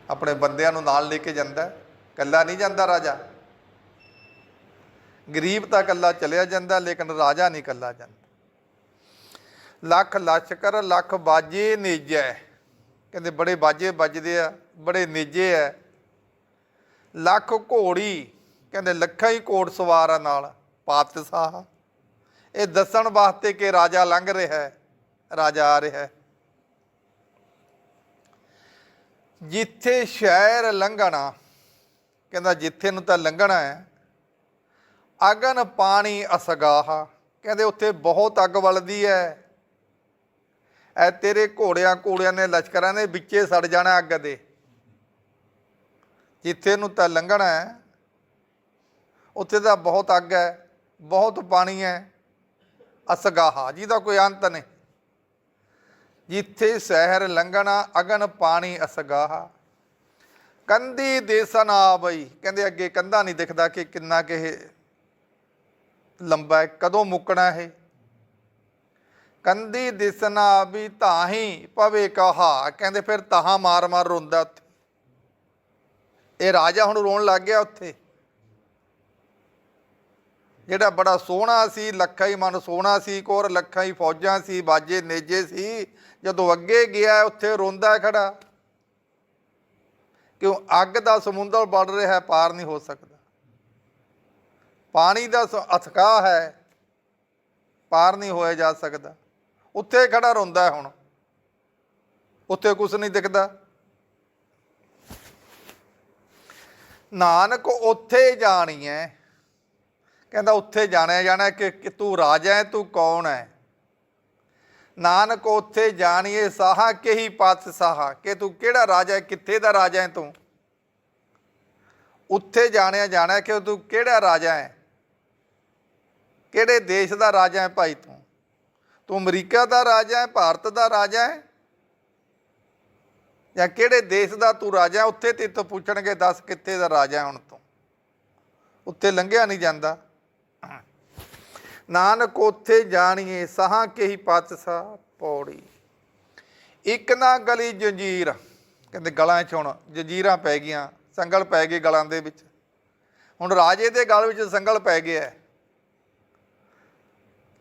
S1: ਆਪਣੇ ਬੰਦਿਆਂ ਨੂੰ ਨਾਲ ਲੈ ਕੇ ਜਾਂਦਾ ਹੈ। ਕੱਲਾ ਨਹੀਂ ਜਾਂਦਾ ਰਾਜਾ। ਗਰੀਬ ਤਾਂ ਕੱਲਾ ਚਲਿਆ ਜਾਂਦਾ, ਲੇਕਿਨ ਰਾਜਾ ਨਹੀਂ ਕੱਲਾ ਜਾਂਦਾ। ਲੱਖ ਲਸ਼ਕਰ, ਲੱਖ ਬਾਜੇ ਨੇਜੈ ਕਹਿੰਦੇ ਬੜੇ ਬਾਜੇ ਵੱਜਦੇ ਆ, ਬੜੇ ਨੇਜੇ ਆ ਲੱਖ ਘੋੜੀ, ਕਹਿੰਦੇ ਲੱਖਾਂ ਹੀ ਘੋੜ ਸਵਾਰਾਂ ਨਾਲ, ਪਾਤਸ਼ਾਹ। ਇਹ ਦੱਸਣ ਵਾਸਤੇ ਕਿ ਰਾਜਾ ਲੰਘ ਰਿਹਾ ਹੈ ਰਾਜਾ ਆ ਰਿਹਾ ਹੈ ਜਿੱਥੇ ਸ਼ਹਿਰ ਲੰਘਣਾ, ਕਹਿੰਦਾ ਜਿੱਥੇ ਨੂੰ ਤਾਂ ਲੰਘਣਾ ਹੈ ਅਗਨ ਪਾਣੀ ਅਸਗਾਹ, ਕਹਿੰਦੇ ਉੱਥੇ ਬਹੁਤ ਅੱਗ ਵਲਦੀ ਹੈ ਐ ਤੇਰੇ ਘੋੜਿਆਂ ਘੋੜਿਆਂ ਨੇ ਲਸ਼ਕਰਾਂ ਨੇ ਵਿੱਚੇ ਸੜ ਜਾਣਾ ਅੱਗ ਦੇ। ਜਿੱਥੇ ਨੂੰ ਤਾਂ ਲੰਘਣਾ ਹੈ ਉੱਥੇ ਤਾਂ ਬਹੁਤ ਅੱਗ ਹੈ ਬਹੁਤ ਪਾਣੀ ਹੈ ਅਸਗਾਹਾ, ਜਿਹਦਾ ਕੋਈ ਅੰਤ ਨਹੀਂ। ਜਿੱਥੇ ਸ਼ਹਿਰ ਲੰਘਣਾ, ਅਗਨ ਪਾਣੀ ਅਸਗਾਹਾ। ਕੰਦੀ ਦੇਸਨ ਆ ਬਈ, ਕਹਿੰਦੇ ਅੱਗੇ ਕੰਧਾ ਨਹੀਂ ਦਿਖਦਾ ਕਿ ਕਿੰਨਾ ਕਿ ਲੰਬਾ ਹੈ ਕਦੋਂ ਮੁੱਕਣਾ ਇਹ? ਕੰਦੀ ਦਿਸਨਾ ਵੀ ਤਾਹੀ, ਪਵੇ ਕਹਾ। ਕਹਿੰਦੇ ਫਿਰ ਤਾਹਾ ਮਾਰ ਮਾਰ ਰੋਂਦਾ ਉੱਥੇ। ਇਹ ਰਾਜਾ ਹੁਣ ਰੋਣ ਲੱਗ ਗਿਆ ਉੱਥੇ। ਜਿਹੜਾ ਬੜਾ ਸੋਹਣਾ ਸੀ, ਲੱਖਾਂ ਹੀ ਮਨ ਸੋਹਣਾ ਸੀ, ਕੋਰ ਲੱਖਾਂ ਹੀ ਫੌਜਾਂ ਸੀ, ਬਾਜੇ ਨੇਜੇ ਸੀ। ਜਦੋਂ ਅੱਗੇ ਗਿਆ, ਉੱਥੇ ਰੋਂਦਾ ਖੜਾ। ਕਿਉਂ ਅੱਗ ਦਾ ਸਮੁੰਦਰ ਵੱਢ ਰਿਹਾ, ਪਾਰ ਨਹੀਂ ਹੋ ਸਕਦਾ। ਪਾਣੀ ਦਾ ਸ- ਅਥਕਾ ਹੈ, ਪਾਰ ਨਹੀਂ ਹੋਇਆ ਜਾ ਸਕਦਾ। ਉੱਥੇ ਖੜਾ ਰੋਂਦਾ ਹੁਣ। ਉੱਥੇ ਕੁਝ ਨਹੀਂ ਦਿਖਦਾ। ਨਾਨਕ ਉੱਥੇ ਜਾਣੀ ਹੈ ਕਹਿੰਦਾ ਉੱਥੇ ਜਾਣਿਆ ਜਾਣਾ ਕਿ ਕਿ ਤੂੰ ਰਾਜਾ ਹੈ ਤੂੰ ਕੌਣ ਹੈ ਨਾਨਕ ਉੱਥੇ ਜਾਣੀਏ, ਸਾਹਾ ਕਹੀ ਪਤ ਸਾਹਾ ਕਿ ਤੂੰ ਕਿਹੜਾ ਰਾਜਾ ਹੈ ਕਿੱਥੇ ਦਾ ਰਾਜਾ ਹੈ ਤੂੰ? ਉੱਥੇ ਜਾਣਿਆ ਜਾਣਾ ਕਿ ਤੂੰ ਕਿਹੜਾ ਰਾਜਾ ਹੈ ਕਿਹੜੇ ਦੇਸ਼ ਦਾ ਰਾਜਾ ਹੈ ਭਾਈ ਤੂੰ? ਤੂੰ ਅਮਰੀਕਾ ਦਾ ਰਾਜਾ ਹੈ, ਭਾਰਤ ਦਾ ਰਾਜਾ ਹੈ? ਜਾਂ ਕਿਹੜੇ ਦੇਸ਼ ਦਾ ਤੂੰ ਰਾਜਾ ਉੱਥੇ ਤੇ ਤੋਂ ਪੁੱਛਣਗੇ, ਦੱਸ ਕਿੱਥੇ ਦਾ ਰਾਜਾ ਹੁਣ ਤੂੰ? ਉੱਥੇ ਲੰਘਿਆ ਨਹੀਂ ਜਾਂਦਾ। ਨਾਨਕ ਉੱਥੇ ਜਾਣੀਏ, ਸਾਹਾਂ ਕਹੀ ਪਾਤਸ਼ਾਹ ਪੌੜੀ। ਇੱਕ ਨਾ ਗਲੀ ਜੰਜੀਰ। ਕਹਿੰਦੇ ਗਲਾਂ 'ਚ ਹੁਣ ਜੰਜੀਰਾਂ ਪੈ ਗਈਆਂ, ਸੰਗਲ ਪੈ ਗਏ ਗਲਾਂ ਦੇ ਵਿੱਚ। ਹੁਣ ਰਾਜੇ ਦੇ ਗਲ ਵਿੱਚ ਸੰਗਲ ਪੈ ਗਿਆ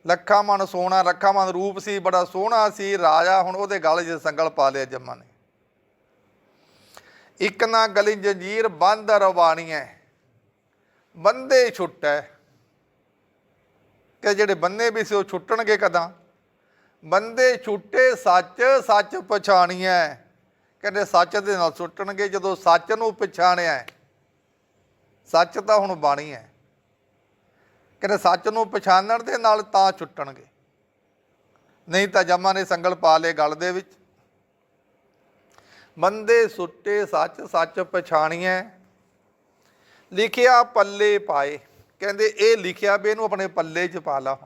S1: ਲੱਖਾਂ ਮਨ ਸੋਨਾ ਲੱਖਾਂ ਮਨ ਰੂਪ ਸੀ, ਬੜਾ ਸੋਹਣਾ ਸੀ, ਰਾਜਾ ਹੁਣ ਉਹਦੇ ਗਲ 'ਚ ਸੰਗਲ ਪਾ ਲਿਆ ਜੰਮਾ ਨੇ। ਇੱਕ ਨਾ ਗਲੀ ਜੰਜੀਰ ਬੰਦ ਰਵਾਣੀਐ, ਬੰਦੇ ਛੁੱਟੈ। ਕਿ ਜਿਹੜੇ ਬੰਨੇ ਵੀ ਸੀ ਉਹ ਛੁੱਟਣਗੇ ਕਦਾਂ? ਬੰਦੇ ਛੁੱਟੇ ਸੱਚ ਸੱਚ ਪਛਾਣੀਐ। ਕਹਿੰਦੇ ਸੱਚ ਦੇ ਨਾਲ ਛੁੱਟਣਗੇ ਜਦੋਂ ਸੱਚ ਨੂੰ ਪਛਾਣਿਆ ਸੱਚ ਤਾਂ ਹੁਣ ਬਾਣੀ ਹੈ ਕਹਿੰਦੇ ਸੱਚ ਨੂੰ ਪਛਾਣਨ ਦੇ ਨਾਲ ਤਾਂ ਛੁੱਟਣਗੇ। ਨਹੀਂ ਤਾਂ ਜਮਾ ਨੇ ਸੰਗਲ ਪਾ ਲਏ ਗਲ ਦੇ ਵਿੱਚ। ਬੰਦੇ ਸੁੱਟੇ ਸੱਚ ਸੱਚ ਪਛਾਣੀਐ। ਲਿਖਿਆ ਪੱਲੇ ਪਾਏ। ਕਹਿੰਦੇ ਇਹ ਲਿਖਿਆ ਵੀ ਇਹਨੂੰ ਆਪਣੇ ਪੱਲੇ 'ਚ ਪਾ ਲਾ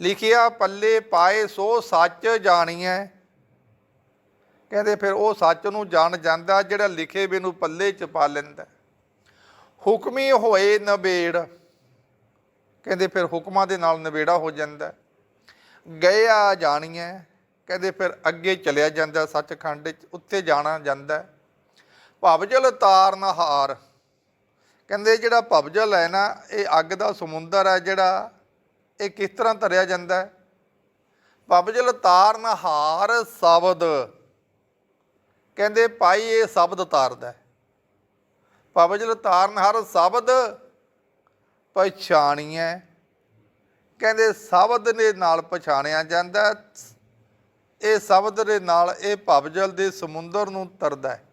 S1: ਲਿਖਿਆ ਪੱਲੇ ਪਾਏ ਸੋ ਸੱਚ ਜਾਣੀਐ। ਕਹਿੰਦੇ ਫਿਰ ਉਹ ਸੱਚ ਨੂੰ ਜਾਣ ਜਾਂਦਾ ਜਿਹੜਾ ਲਿਖੇ ਵੀ ਇਹਨੂੰ ਪੱਲੇ 'ਚ ਪਾ ਲੈਂਦਾ। ਹੁਕਮੀ ਹੋਏ ਨਵੇੜ ਕਹਿੰਦੇ ਫਿਰ ਹੁਕਮਾਂ ਦੇ ਨਾਲ ਨਵੇੜਾ ਹੋ ਜਾਂਦਾ ਗਿਆ ਜਾਣੀਐ, ਕਹਿੰਦੇ ਫਿਰ ਅੱਗੇ ਚਲਿਆ ਜਾਂਦਾ ਸੱਚਖੰਡ 'ਚ ਉੱਥੇ ਜਾਣਾ ਜਾਂਦਾ ਭਵਜਲ ਤਾਰਨ ਹਾਰ। ਕਹਿੰਦੇ ਜਿਹੜਾ ਭਵਜਲ ਹੈ ਨਾ, ਇਹ ਅੱਗ ਦਾ ਸਮੁੰਦਰ ਹੈ ਜਿਹੜਾ, ਇਹ ਕਿਸ ਤਰ੍ਹਾਂ ਧਰਿਆ ਜਾਂਦਾ ਹੈ? ਭਵਜਲ ਤਾਰਨ ਹਾਰ ਸ਼ਬਦ। ਕਹਿੰਦੇ ਭਾਈ ਇਹ ਸ਼ਬਦ ਤਾਰਦਾ ਪਵਜਲ ਤਾਰਨ ਹਰ ਸ਼ਬਦ ਪਛਾਣੀਐ। ਕਹਿੰਦੇ ਸ਼ਬਦ ਦੇ ਨਾਲ ਪਛਾਣਿਆ ਜਾਂਦਾ ਇਹ ਸ਼ਬਦ ਦੇ ਨਾਲ ਇਹ ਭਵਜਲ ਦੇ ਸਮੁੰਦਰ ਨੂੰ ਤਰਦਾ ਹੈ।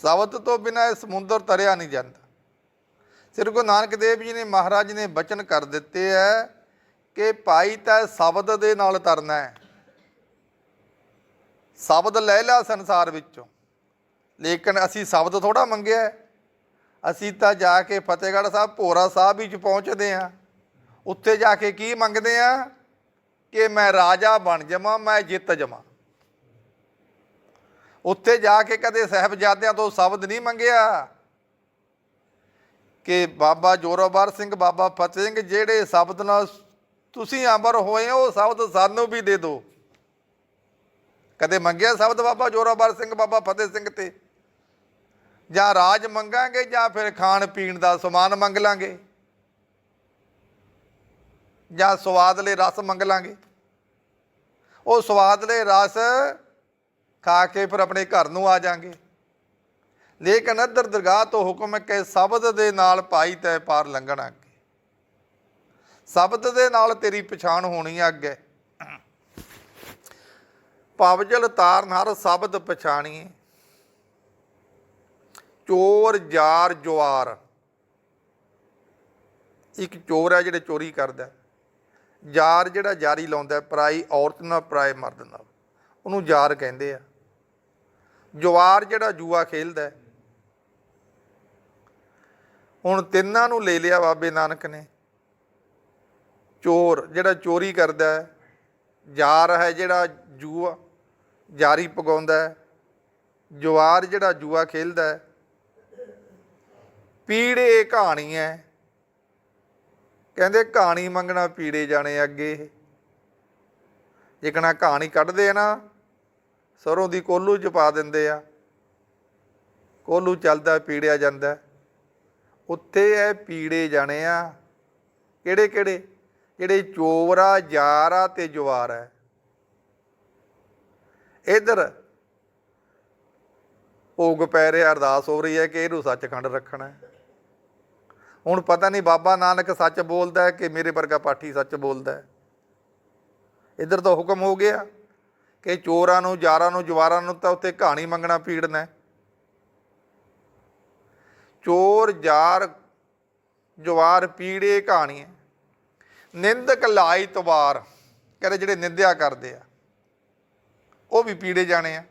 S1: ਸ਼ਬਦ ਤੋਂ ਬਿਨਾ ਇਹ ਸਮੁੰਦਰ ਤਰਿਆ ਨਹੀਂ ਜਾਂਦਾ। ਸ੍ਰੀ ਗੁਰੂ ਨਾਨਕ ਦੇਵ ਜੀ ਨੇ ਮਹਾਰਾਜ ਨੇ ਬਚਨ ਕਰ ਦਿੱਤੇ ਹੈ ਕਿ ਭਾਈ ਤਾਂ ਸ਼ਬਦ ਦੇ ਨਾਲ ਤਰਨਾ ਹੈ। ਸ਼ਬਦ ਲੈ ਲਿਆ ਸੰਸਾਰ ਵਿੱਚੋਂ। ਲੇਕਿਨ ਅਸੀਂ ਸ਼ਬਦ ਥੋੜਾ ਮੰਗਿਆ ਅਸੀਂ ਤਾਂ ਜਾ ਕੇ ਫਤਿਹਗੜ੍ਹ ਸਾਹਿਬ, ਭੋਰਾ ਸਾਹਿਬ ਵਿੱਚ ਪਹੁੰਚਦੇ ਆ ਉੱਥੇ ਜਾ ਕੇ ਕੀ ਮੰਗਦੇ ਆ ਕਿ ਮੈਂ ਰਾਜਾ ਬਣ ਜਾਵਾਂ, ਮੈਂ ਜਿੱਤ ਜਾਵਾਂ। ਉੱਥੇ ਜਾ ਕੇ ਕਦੇ ਸਾਹਿਬਜ਼ਾਦਿਆਂ ਤੋਂ ਸ਼ਬਦ ਨਹੀਂ ਮੰਗਿਆ। ਕਿ ਬਾਬਾ ਜੋਰਾਵਰ ਸਿੰਘ, ਬਾਬਾ ਫਤਿਹ ਸਿੰਘ ਜਿਹੜੇ ਸ਼ਬਦ ਨਾਲ ਤੁਸੀਂ ਅਮਰ ਹੋਏ ਹੋ ਉਹ ਸ਼ਬਦ ਸਾਨੂੰ ਵੀ ਦੇ ਦਿਓ। ਕਦੇ ਮੰਗਿਆ ਸ਼ਬਦ ਬਾਬਾ ਜੋਰਾਵਰ ਸਿੰਘ, ਬਾਬਾ ਫਤਿਹ ਸਿੰਘ ਤੇ? ਜਾਂ ਰਾਜ ਮੰਗਾਂਗੇ ਜਾਂ ਫਿਰ ਖਾਣ ਪੀਣ ਦਾ ਸਮਾਨ ਮੰਗ ਲਾਂਗੇ। ਜਾਂ ਸਵਾਦਲੇ ਰਸ ਮੰਗ ਲਾਂਗੇ। ਉਹ ਸਵਾਦਲੇ ਰਸ ਖਾ ਕੇ ਫਿਰ ਆਪਣੇ ਘਰ ਨੂੰ ਆ ਜਾਾਂਗੇ। ਲੇਕਿਨ ਅੰਦਰ ਦਰਗਾਹ ਤੋਂ ਹੁਕਮ ਹੈ ਕਿ ਸ਼ਬਦ ਦੇ ਨਾਲ ਪਾਈ ਤੈ ਪਾਰ ਲੰਘਣਾ ਅੱਗੇ। ਸ਼ਬਦ ਦੇ ਨਾਲ ਤੇਰੀ ਪਛਾਣ ਹੋਣੀ ਅੱਗੇ। ਪਵਜਲ ਤਾਰਨ ਹਰ ਸ਼ਬਦ ਪਛਾਣੀਏ। ਚੋਰ ਜਾਰ ਜਵਾਰ। ਇੱਕ ਚੋਰ ਹੈ ਜਿਹੜੇ ਚੋਰੀ ਕਰਦਾ ਜਾਰ ਜਿਹੜਾ ਜਾਰੀ ਲਾਉਂਦਾ ਹੈ, ਪਰਾਈ ਔਰਤ ਨਾਲ ਪਰਾਏ ਮਰਦ ਨਾਲ। ਉਹਨੂੰ ਜਾਰ ਕਹਿੰਦੇ ਆ। ਜਵਾਰ ਜਿਹੜਾ ਜੂਆ ਖੇਲਦਾ ਹੁਣ ਤਿੰਨਾਂ ਨੂੰ ਲੈ ਲਿਆ ਬਾਬੇ ਨਾਨਕ ਨੇ। ਚੋਰ ਜਿਹੜਾ ਚੋਰੀ ਕਰਦਾ ਹੈ ਜਾਰ ਹੈ ਜਿਹੜਾ ਜੂਆ ਜਾਰੀ ਪਗਾਉਂਦਾ ਹੈ। ਜਵਾਰ ਜਿਹੜਾ ਜੂਆ ਖੇਲਦਾ ਹੈ। ਪੀੜੇ ਕਹਾਣੀ ਹੈ। ਕਹਿੰਦੇ ਕਹਾਣੀ ਮੰਗਣਾ ਪੀੜੇ ਜਾਣੇ ਅੱਗੇ ਜਿਕਣਾ ਕਹਾਣੀ ਕੱਢਦੇ ਆ ਨਾ, ਸਰੋਂ ਦੀ ਕੋਲੂ ਚ ਪਾ ਦਿੰਦੇ ਆ। ਕੋਲੂ ਚੱਲਦਾ, ਪੀੜਿਆ ਜਾਂਦਾ। ਉੱਥੇ ਐ ਪੀੜੇ ਜਾਣੇ ਆ। ਕਿਹੜੇ ਕਿਹੜੇ? ਜਿਹੜੇ ਚੋਵਰਾ ਜਾਰਾ ਤੇ ਜਵਾਰ ਹੈ। ਇਧਰ ਭੋਗ ਪੈ ਰਿਹਾ, ਅਰਦਾਸ ਹੋ ਰਹੀ ਹੈ ਕਿ ਇਹਨੂੰ ਸੱਚਖੰਡ ਰੱਖਣਾ ਹੈ। ਹੁਣ ਪਤਾ ਨਹੀਂ ਬਾਬਾ ਨਾਨਕ ਸੱਚ ਬੋਲਦਾ ਹੈ ਕਿ ਮੇਰੇ ਵਰਗਾ ਪਾਠੀ ਸੱਚ ਬੋਲਦਾ ਹੈ। ਇਧਰ ਤਾਂ ਹੁਕਮ ਹੋ ਗਿਆ ਕਿ ਚੋਰਾਂ ਨੂੰ, ਜਾਰਾਂ ਨੂੰ, ਜਵਾਰਾਂ ਨੂੰ ਤਾਂ ਉੱਥੇ ਕਹਾਣੀ ਮੰਗਣਾ ਪੀੜਨਾ ਚੋਰ, ਜਾਰ, ਜਵਾਰ, ਪੀੜੇ ਕਹਾਣੀ ਹੈ। ਨਿੰਦਕ ਲਾਈ ਤਵਾਰ, ਕਹਿੰਦੇ ਜਿਹੜੇ ਨਿੰਦਿਆ ਕਰਦੇ ਆ, ਉਹ ਵੀ ਪੀੜੇ ਜਾਣੇ ਆ।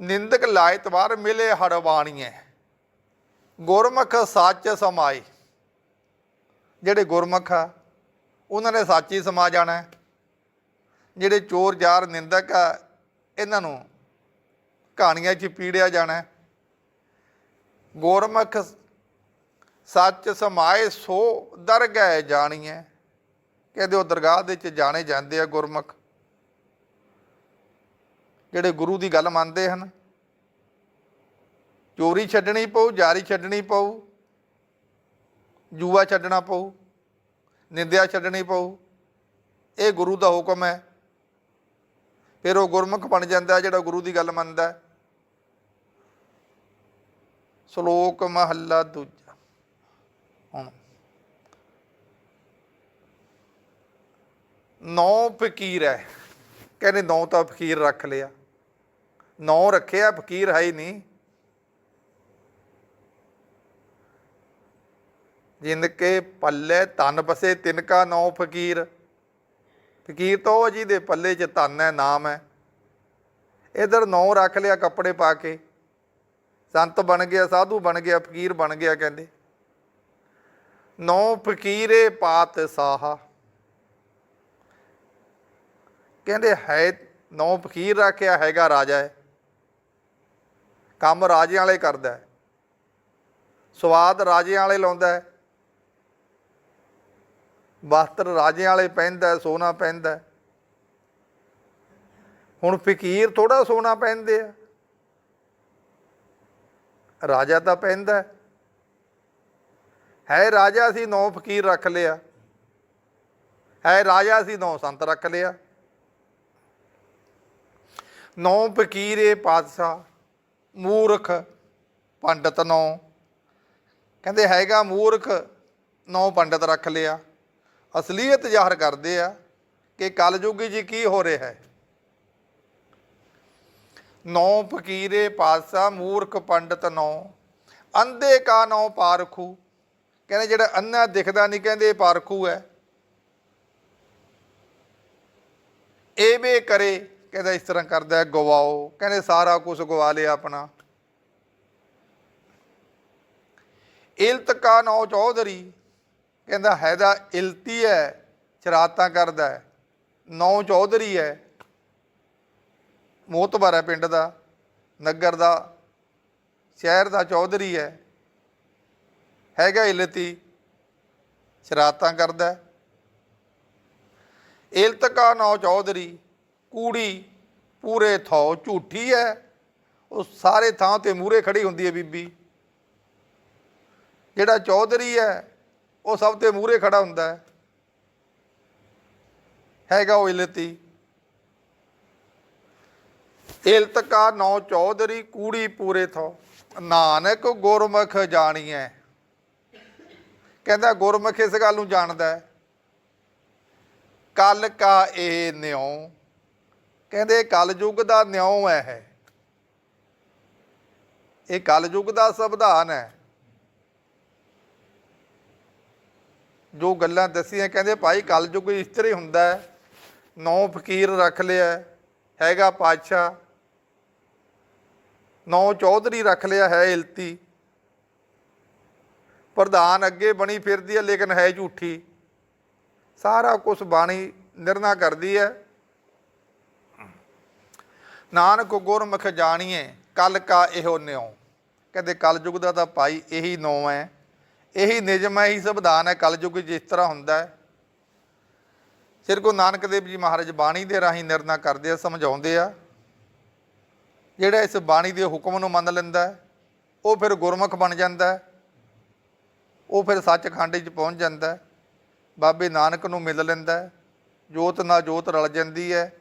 S1: ਨਿੰਦਕ ਲਾਇ ਤਵਾਰ ਮਿਲੇ ਹੜਵਾਣੀਏ। ਗੁਰਮੁਖ ਸੱਚ ਸਮਾਈ। ਜਿਹੜੇ ਗੁਰਮੁਖ ਆ, ਉਹਨਾਂ ਨੇ ਸੱਚ ਹੀ ਸਮਾ ਜਾਣਾ ਜਿਹੜੇ ਚੋਰ, ਜਾਰ, ਨਿੰਦਕ ਆ, ਇਹਨਾਂ ਨੂੰ ਕਹਾਣੀਆਂ 'ਚ ਪੀੜਿਆ ਜਾਣਾ ਗੁਰਮੁਖ ਸੱਚ ਸਮਾਏ, ਸੋ ਦਰਗਹਿ ਜਾਣੀਐ। ਕਹਿੰਦੇ ਉਹ ਦਰਗਾਹ ਦੇ ਵਿੱਚ ਜਾਣੇ ਜਾਂਦੇ ਆ ਗੁਰਮੁਖ। ਜਿਹੜੇ ਗੁਰੂ ਦੀ ਗੱਲ ਮੰਨਦੇ ਹਨ ਚੋਰੀ ਛੱਡਣੀ ਪਊ, ਜਾਰੀ ਛੱਡਣੀ ਪਊ, ਜੂਆ ਛੱਡਣਾ ਪਊ, ਨਿੰਦਿਆ ਛੱਡਣੀ ਪਊ, ਇਹ ਗੁਰੂ ਦਾ ਹੁਕਮ ਹੈ। ਫਿਰ ਉਹ ਗੁਰਮੁਖ ਬਣ ਜਾਂਦਾ ਜਿਹੜਾ ਗੁਰੂ ਦੀ ਗੱਲ ਮੰਨਦਾ ਸ਼ਲੋਕ ਮਹੱਲਾ ਦੂਜਾ। ਹੁਣ ਨੌ ਫਕੀਰ ਹੈ। ਕਹਿੰਦੇ ਨੌ ਤਾਂ ਫਕੀਰ ਰੱਖ ਲਿਆ। ਨੌ ਰੱਖਿਆ, ਫਕੀਰ ਹੈ ਹੀ ਨਹੀਂ। ਜਿੰਦ ਕੇ ਪੱਲੇ ਧਨ ਬਸੇ ਤਿਨਕਾ ਨੌ ਫਕੀਰ। ਫਕੀਰ ਤਾਂ ਉਹ ਜਿਹਦੇ ਪੱਲੇ 'ਚ ਧਨ ਹੈ, ਨਾਮ ਹੈ। ਇਧਰ ਨੌ ਰੱਖ ਲਿਆ ਕੱਪੜੇ ਪਾ ਕੇ। ਸੰਤ ਬਣ ਗਿਆ, ਸਾਧੂ ਬਣ ਗਿਆ, ਫਕੀਰ ਬਣ ਗਿਆ ਕਹਿੰਦੇ। ਨੌ ਫਕੀਰੇ ਪਾਤ ਸਾਹਾ ਕਹਿੰਦੇ ਹੈ, ਨੌ ਫਕੀਰ ਰੱਖਿਆ ਹੈਗਾ ਰਾਜਾ ਹੈ ਕੰਮ ਰਾਜਿਆਂ ਵਾਲੇ ਕਰਦਾ ਹੈ। ਸਵਾਦ ਰਾਜਿਆਂ ਵਾਲੇ ਲਾਉਂਦਾ ਹੈ। ਵਸਤਰ ਰਾਜਿਆਂ ਵਾਲੇ ਪਹਿਨਦਾ ਹੈ, ਸੋਨਾ ਪਹਿਨਦਾ ਹੁਣ ਫਕੀਰ ਥੋੜਾ ਸੋਨਾ ਪਹਿਨਦੇ ਆ। ਰਾਜਾ ਤਾਂ ਪਹਿਨਦਾ ਹੈ। ਹੈ ਰਾਜਾ ਸੀ ਨੌ ਫਕੀਰ ਰੱਖ ਲਿਆ। ਹੈ ਰਾਜਾ ਸੀ ਨੌ ਸੰਤ ਰੱਖ ਲਿਆ। ਨੌ ਫਕੀਰੇ ਪਾਤਸ਼ਾਹ ਮੂਰਖ ਪੰਡਤ ਨੌ। ਕਹਿੰਦੇ ਹੈਗਾ ਮੂਰਖ ਨੌ ਪੰਡਤ ਰੱਖ ਲਿਆ। ਅਸਲੀਅਤ ਜ਼ਾਹਰ ਕਰਦੇ ਆ ਕਿ ਕਲਯੁਗੀ ਜੀ ਕੀ ਹੋ ਰਿਹਾ ਹੈ। ਨੌ ਫਕੀਰੇ ਪਾਤਸ਼ਾਹ, ਮੂਰਖ ਪੰਡਤ ਨੌ, ਅੰਧੇ ਕਾ ਨੌ ਪਾਰਖੂ। ਕਹਿੰਦੇ ਜਿਹੜਾ ਅੰਨਾ ਦਿਖਦਾ ਨਹੀਂ, ਕਹਿੰਦੇ ਇਹ ਪਾਰਖੂ ਹੈ। ਇਹ ਵੀ ਕਰੇ, ਕਹਿੰਦਾ ਇਸ ਤਰ੍ਹਾਂ ਕਰਦਾ ਗਵਾਓ। ਕਹਿੰਦੇ ਸਾਰਾ ਕੁਝ ਗਵਾ ਲਿਆ ਆਪਣਾ। ਇਲਤ ਕਾ ਨੌ ਚੌਧਰੀ ਕਹਿੰਦਾ ਹੈਦਾ ਇਲਤੀ ਹੈ, ਸ਼ਰਾਰਤਾਂ ਕਰਦਾ ਹੈ, ਨੌ ਚੌਧਰੀ ਹੈ, ਮੋਤਬਰ ਹੈ ਪਿੰਡ ਦਾ, ਨਗਰ ਦਾ, ਸ਼ਹਿਰ ਦਾ ਚੌਧਰੀ ਹੈ, ਹੈਗਾ ਇਲਤੀ, ਸ਼ਰਾਰਤਾਂ ਕਰਦਾ ਇਲਤਕਾ ਨੌ ਚੌਧਰੀ, ਕੂੜੀ, ਪੂਰੇ ਥੋ ਝੂਠੀ ਹੈ, ਉਹ ਸਾਰੇ ਥਾਂ ਤੇ ਮੂਰੇ ਖੜੀ ਹੁੰਦੀ ਹੈ ਬੀਬੀ। ਜਿਹੜਾ ਚੌਧਰੀ ਹੈ ਉਹ ਸਭ ਤੇ ਮੂਹਰੇ ਖੜਾ ਹੁੰਦਾ ਹੈ। ਹੈਗਾ ਉਹ ਇਲਤੀ। ਇਲਤ ਕਾ ਨੌ ਚੌਧਰੀ ਕੂੜੀ ਪੂਰੇ ਥੋ। ਨਾਨਕ ਗੁਰਮੁਖ ਜਾਣੀਐ। ਕਹਿੰਦਾ ਗੁਰਮੁਖ ਇਸ ਗੱਲ ਨੂੰ ਜਾਣਦਾ ਹੈ। ਕਲ ਕਾ ਇਹ ਨਿਉ। ਕਹਿੰਦੇ ਕਲਯੁਗ ਦਾ ਨਿਉ ਹੈ ਇਹ। ਇਹ ਕਲਯੁਗ ਦਾ ਸੰਵਿਧਾਨ ਹੈ। ਜੋ ਗੱਲਾਂ ਦੱਸੀਆਂ, ਕਹਿੰਦੇ ਭਾਈ ਕਲਯੁਗ ਇਸ ਤਰ੍ਹਾਂ ਹੀ ਹੁੰਦਾ ਹੈ, ਨੌ ਫਕੀਰ ਰੱਖ ਲਿਆ ਹੈਗਾ ਪਾਤਸ਼ਾਹ। ਨੌ ਚੌਧਰੀ ਰੱਖ ਲਿਆ ਹੈ ਇਲਤੀ। ਪ੍ਰਧਾਨ ਅੱਗੇ ਬਣੀ ਫਿਰਦੀ ਹੈ, ਲੇਕਿਨ ਹੈ ਝੂਠੀ। ਸਾਰਾ ਕੁਝ ਬਾਣੀ ਨਿਰਣਾ ਕਰਦੀ ਹੈ। ਨਾਨਕ ਗੁਰਮੁਖ ਜਾਣੀਏ ਕਲ ਕਾ ਇਹੋ ਨਿਉ। ਕਹਿੰਦੇ ਕਲਯੁਗ ਦਾ ਤਾਂ ਭਾਈ ਇਹੀ ਨੌ ਹੈ। ਇਹੀ ਨਿਯਮ ਹੈ, ਇਹੀ ਸੰਵਿਧਾਨ ਹੈ, ਕਲਯੁਗ ਜਿਸ ਤਰ੍ਹਾਂ ਹੁੰਦਾ ਹੈ। ਸ੍ਰੀ ਗੁਰੂ ਨਾਨਕ ਦੇਵ ਜੀ ਮਹਾਰਾਜ ਬਾਣੀ ਦੇ ਰਾਹੀਂ ਨਿਰਣਾ ਕਰਦੇ ਆ, ਸਮਝਾਉਂਦੇ ਆ। ਜਿਹੜਾ ਇਸ ਬਾਣੀ ਦੇ ਹੁਕਮ ਨੂੰ ਮੰਨ ਲੈਂਦਾ ਉਹ ਫਿਰ ਗੁਰਮੁਖ ਬਣ ਜਾਂਦਾ ਉਹ ਫਿਰ ਸੱਚਖੰਡ 'ਚ ਪਹੁੰਚ ਜਾਂਦਾ ਬਾਬੇ ਨਾਨਕ ਨੂੰ ਮਿਲ ਲੈਂਦਾ ਜੋਤ ਨਾਲ ਜੋਤ ਰਲ ਜਾਂਦੀ ਹੈ।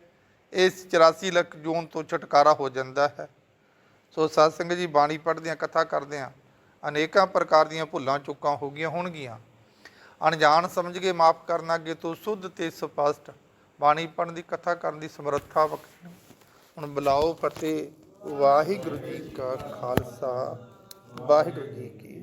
S1: ਇਸ 84 ਲੱਖ ਜੂਨ ਤੋਂ ਛੁਟਕਾਰਾ ਹੋ ਜਾਂਦਾ ਹੈ। ਸੋ ਸਾਧ ਸੰਗਤ ਜੀ, ਬਾਣੀ ਪੜ੍ਹਦੇ ਆ, ਕਥਾ ਕਰਦੇ ਆ। ਅਨੇਕਾਂ ਪ੍ਰਕਾਰ ਦੀਆਂ ਭੁੱਲਾਂ ਚੁੱਕਾਂ ਹੋ ਗਈਆਂ ਹੋਣਗੀਆਂ। ਅਣਜਾਣ ਸਮਝ ਕੇ ਮਾਫ ਕਰਨ ਅੱਗੇ ਤੋਂ ਸੁੱਧ ਤੇ ਸਪਸ਼ਟ ਬਾਣੀ ਪੜ੍ਹਨ ਦੀ ਕਥਾ ਕਰਨ ਦੀ ਸਮਰੱਥਾ ਬਖਸ਼ੇ ਹੁਣ ਬੁਲਾਓ ਫਤਿਹ। ਵਾਹਿਗੁਰੂ ਜੀ ਕਾ ਖਾਲਸਾ। ਵਾਹਿਗੁਰੂ ਜੀ ਕੀ